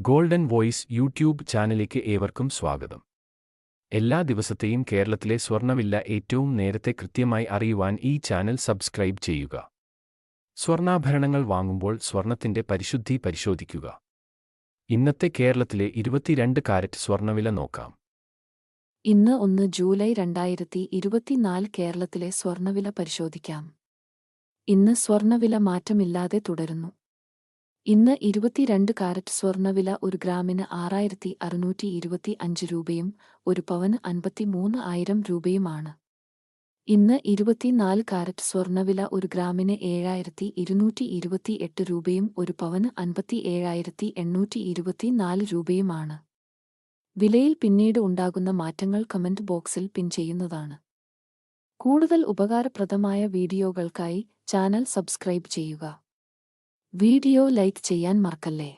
Golden voice YouTube ചാനലിലേക്ക് ഏവർക്കും സ്വാഗതം. എല്ലാ ദിവസത്തെയും കേരളത്തിലെ സ്വർണവില്ല ഏറ്റവും നേരത്തെ കൃത്യമായി അറിയുവാൻ ഈ ചാനൽ സബ്സ്ക്രൈബ് ചെയ്യുക. സ്വർണാഭരണങ്ങൾ വാങ്ങുമ്പോൾ സ്വർണത്തിന്റെ പരിശുദ്ധി പരിശോധിക്കുക. ഇന്നത്തെ കേരളത്തിലെ ഇരുപത്തിരണ്ട് കാരറ്റ് സ്വർണവില നോക്കാം. ഇന്ന് ഒന്ന് ജൂലൈ രണ്ടായിരത്തി ഇരുപത്തിനാല് കേരളത്തിലെ സ്വർണവില പരിശോധിക്കാം. ഇന്ന് സ്വർണവില മാറ്റമില്ലാതെ തുടരുന്നു. ഇന്ന് ഇരുപത്തിരണ്ട് കാരറ്റ് സ്വർണവില ഒരു ഗ്രാമിന് ആറായിരത്തി അറുന്നൂറ്റി ഇരുപത്തി അഞ്ച് രൂപയും ഒരു പവന് അൻപത്തിമൂന്ന് ആയിരം രൂപയുമാണ്. ഇന്ന് ഇരുപത്തിനാല് കാരറ്റ് സ്വർണവില ഒരു ഗ്രാമിന് ഏഴായിരത്തി ഇരുന്നൂറ്റി ഇരുപത്തി എട്ട് രൂപയും ഒരു പവന് അൻപത്തി ഏഴായിരത്തി എണ്ണൂറ്റി ഇരുപത്തിനാല് രൂപയുമാണ്. വിലയിൽ പിന്നീട് ഉണ്ടാകുന്ന മാറ്റങ്ങൾ കമന്റ് ബോക്സിൽ പിൻ ചെയ്യുന്നതാണ്. കൂടുതൽ ഉപകാരപ്രദമായ വീഡിയോകൾക്കായി ചാനൽ സബ്സ്ക്രൈബ് ചെയ്യുക. വീഡിയോ ലൈക്ക് ചെയ്യാൻ മറക്കല്ലേ?